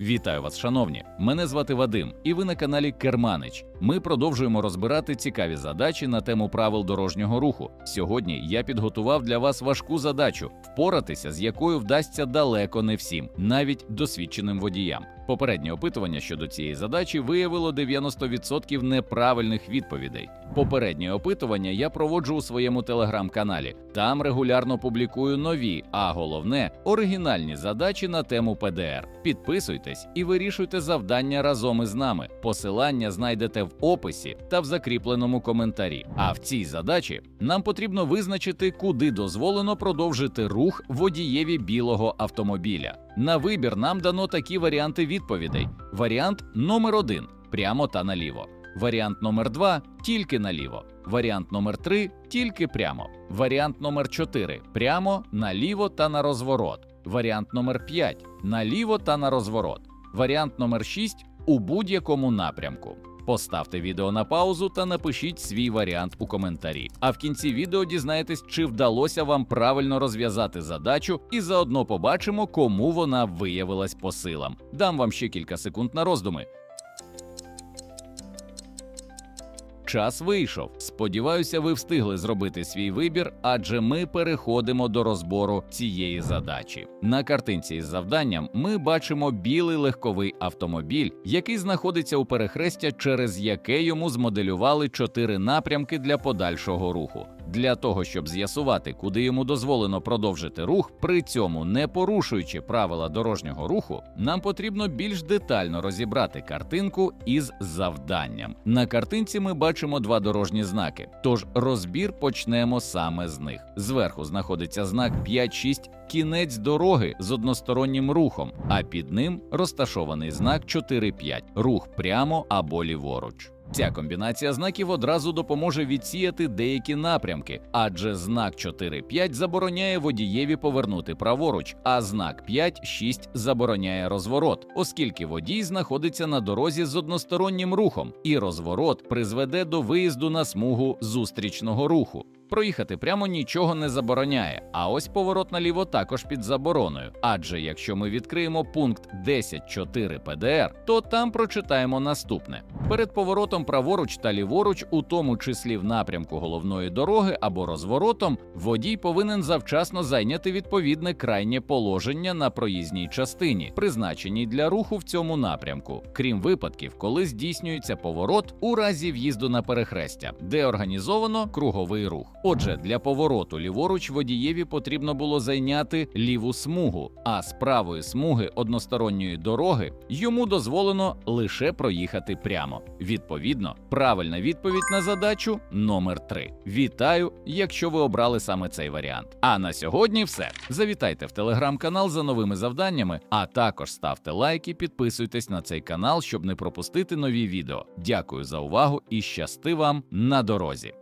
Вітаю вас, шановні! Мене звати Вадим, і ви на каналі Керманич. Ми продовжуємо розбирати цікаві задачі на тему правил дорожнього руху. Сьогодні я підготував для вас важку задачу, впоратися з якою вдасться далеко не всім, навіть досвідченим водіям. Попереднє опитування щодо цієї задачі виявило 90% неправильних відповідей. Попереднє опитування я проводжу у своєму телеграм-каналі. Там регулярно публікую нові, а головне оригінальні задачі на тему ПДР. Підписуйтесь і вирішуйте завдання разом із нами. Посилання знайдете в описі та в закріпленому коментарі. А в цій задачі нам потрібно визначити, куди дозволено продовжити рух водієві білого автомобіля. На вибір нам дано такі варіанти відповідей: варіант номер 1 прямо та наліво. Варіант номер 2 тільки наліво. Варіант номер 3 тільки прямо. Варіант номер 4 прямо, наліво та на розворот. Варіант номер 5 наліво та на розворот. Варіант номер 6 у будь-якому напрямку. Поставте відео на паузу та напишіть свій варіант у коментарі. А в кінці відео дізнаєтесь, чи вдалося вам правильно розв'язати задачу, і заодно побачимо, кому вона виявилась по силам. Дам вам ще кілька секунд на роздуми. Час вийшов. Сподіваюся, ви встигли зробити свій вибір, адже ми переходимо до розбору цієї задачі. На картинці із завданням ми бачимо білий легковий автомобіль, який знаходиться у перехрестя, через яке йому змоделювали чотири напрямки для подальшого руху. Для того щоб з'ясувати, куди йому дозволено продовжити рух, при цьому не порушуючи правила дорожнього руху, нам потрібно більш детально розібрати картинку із завданням. На картинці ми бачимо два дорожні знаки. Тож розбір почнемо саме з них. Зверху знаходиться знак 5-6 кінець дороги з одностороннім рухом, а під ним розташований знак 4-5 рух прямо або ліворуч. Ця комбінація знаків одразу допоможе відсіяти деякі напрямки, адже знак 4-5 забороняє водієві повернути праворуч, а знак 5-6 забороняє розворот, оскільки водій знаходиться на дорозі з одностороннім рухом, і розворот призведе до виїзду на смугу зустрічного руху. Проїхати прямо нічого не забороняє, а ось поворот наліво також під забороною. Адже якщо ми відкриємо пункт 10.4 ПДР, то там прочитаємо наступне: перед поворотом праворуч та ліворуч, у тому числі в напрямку головної дороги або розворотом, водій повинен завчасно зайняти відповідне крайнє положення на проїзній частині, призначеній для руху в цьому напрямку, крім випадків, коли здійснюється поворот у разі в'їзду на перехрестя, де організовано круговий рух. Отже, для повороту ліворуч водієві потрібно було зайняти ліву смугу, а з правої смуги односторонньої дороги йому дозволено лише проїхати прямо. Відповідно, правильна відповідь на задачу номер 3. Вітаю, якщо ви обрали саме цей варіант. А на сьогодні все. Завітайте в телеграм-канал за новими завданнями, а також ставте лайки, підписуйтесь на цей канал, щоб не пропустити нові відео. Дякую за увагу і щасти вам на дорозі.